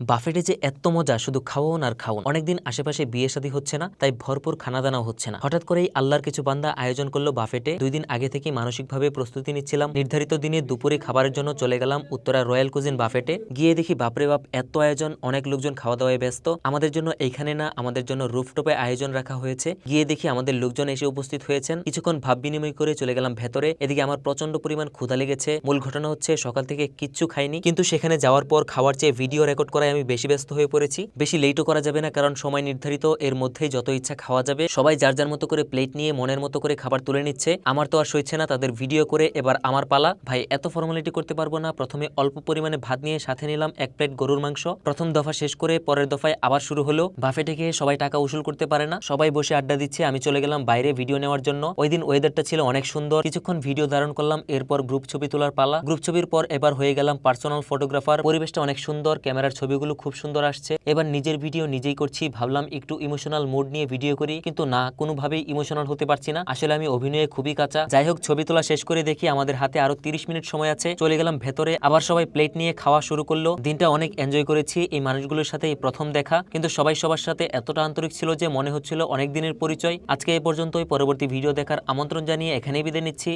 বাফেটে যে এত মজা, শুধু খাওয়ান আর খাওয়ান অনেকদিন আশেপাশে বিয়ে শাদী হচ্ছে না, তাই ভরপুর খানা দানাও হচ্ছে না। হঠাৎ করেই আল্লাহর কিছু বান্দা আয়োজন করল বাফেটে। দুই দিন আগে থেকে মানসিকভাবে প্রস্তুতি নিচ্ছিলাম। নির্ধারিত দিনে দুপুরে খাবারের জন্য চলে গেলাম উত্তরা রয়্যাল কুজিন বাফেটে। গিয়ে দেখি, বাপরে বাপ, এত আয়োজন, অনেক লোকজন খাওয়া দাওয়ায় ব্যস্ত। আমাদের জন্য এইখানে না, আমাদের জন্য রুফটপে আয়োজন রাখা হয়েছে। গিয়ে দেখি, আমাদের লোকজন এসে উপস্থিত হয়েছেন। কিছুক্ষণ ভাব বিনিময় করে চলে গেলাম ভেতরে। এদিকে আমার প্রচণ্ড পরিমাণ ক্ষুধা লেগেছে। মূল ঘটনা হচ্ছে, সকাল থেকে কিচ্ছু খাইনি। কিন্তু সেখানে যাওয়ার পর খাওয়ার চেয়ে ভিডিও রেকর্ড করায় আমি বেশি ব্যস্ত হয়ে পড়েছি। বেশি লেটও করা যাবে না কারণ সময় নির্ধারিত, এর মধ্যেই যত ইচ্ছা খাওয়া যাবে। সবাই যার যার মতো করে প্লেট নিয়ে মনের মতো করে খাবার তুলে নিচ্ছে। আমার তো আর সইছে না তাদের ভিডিও করে, এবার আমার পালা। ভাই, এত ফর্মালিটি করতে পারব না। প্রথমে অল্প পরিমাণে ভাত নিয়ে সাথে নিলাম এক প্লেট গরুর মাংস। প্রথম দফা শেষ করে পরের দফায় আবার শুরু হলো। বাফেটে গিয়ে সবাই টাকা উসুল করতে পারে না। সবাই বসে আড্ডা দিচ্ছে, আমি চলে গেলাম বাইরে ভিডিও নেওয়ার জন্য। ওই দিন ওয়েদারটা ছিল অনেক সুন্দর। কিছুক্ষণ ভিডিও ধারণ করলাম, এরপর গ্রুপ ছবি তোলার পালা। গ্রুপ ছবির পর এবার হয়ে গেলাম পার্সোনাল ফটোগ্রাফার পরিবেশটা অনেক সুন্দর ক্যামেরার ছবিগুলো খুব সুন্দর আসছে। এবার নিজের ভিডিও নিজেই করছি। ভাবলাম একটু ইমোশনাল মুড নিয়ে ভিডিও করি, কিন্তু না, কোনোভাবেই ইমোশনাল হতে পারছি না। আসলে আমি অভিনয়ে খুবই কাঁচা। যাই হোক, ছবি তোলা শেষ করে দেখি আমাদের হাতে আরও তিরিশ মিনিট সময় আছে। চলে গেলাম ভেতরে। আবার সবাই প্লেট নিয়ে খাওয়া শুরু করল। দিনটা অনেক এনজয় করেছি এই মানুষগুলোর সাথে প্রথম দেখা। কিন্তু সবাই সবার সাথে এতটা আন্তরিক ছিল যে মনে হচ্ছিল অনেক দিনের পরিচয়। আজকে এ পর্যন্তই। পরবর্তী ভিডিও দেখার আমন্ত্রণ জানিয়ে এখানেই বিদায় নিচ্ছি।